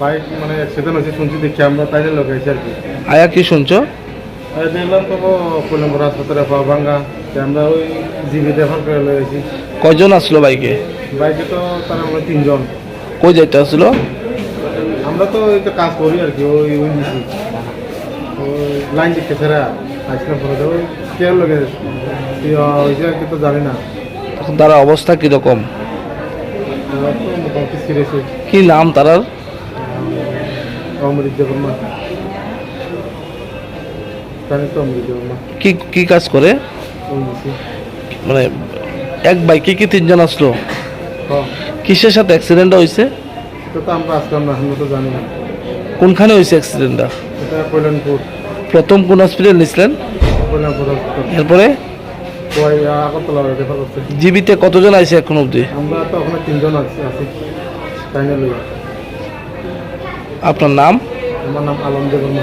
Bike মানে accident হয়েছে শুনছি দেখি আমরা তাই লোকাইছি আর কি। আয়া কি শুনছো? দেখলাম তো কলম্বর হাসপাতালে পাওয়া ভাঙ্গা। আমরা ওই জিবি রেফার করে লয়েছি কয়জন আসলো বাইকে? বাইকে তো তার আমরা তিনজন। কই যাইতে আসলো? আমরা তো তো কাজ করি আর কি ওই ওই লাইন দিকে সেরা আসলাম তো ওই কেয়ার লোকে হয়েছে আর কি তো জানি না। তার অবস্থা কীরকম? কি নাম তারার? কি কি কাজ করে? মানে এক বাইকে কি তিনজন আসলো? কিসের সাথে অ্যাক্সিডেন্ট হয়েছে তো আমরা আসলাম না আমরা তো জানি না। কোনখানে হয়েছে অ্যাক্সিডেন্টটা এটা কল্যাণপুর। প্রথম কোন হসপিটাল নিছিলেন? কল্যাণপুর এরপরে? জীবিতে কতজন আছে এখন অবধি? আমরা তো ওখানে তিনজন আছি আপনার নাম? আমার নাম আলম দেবর্মা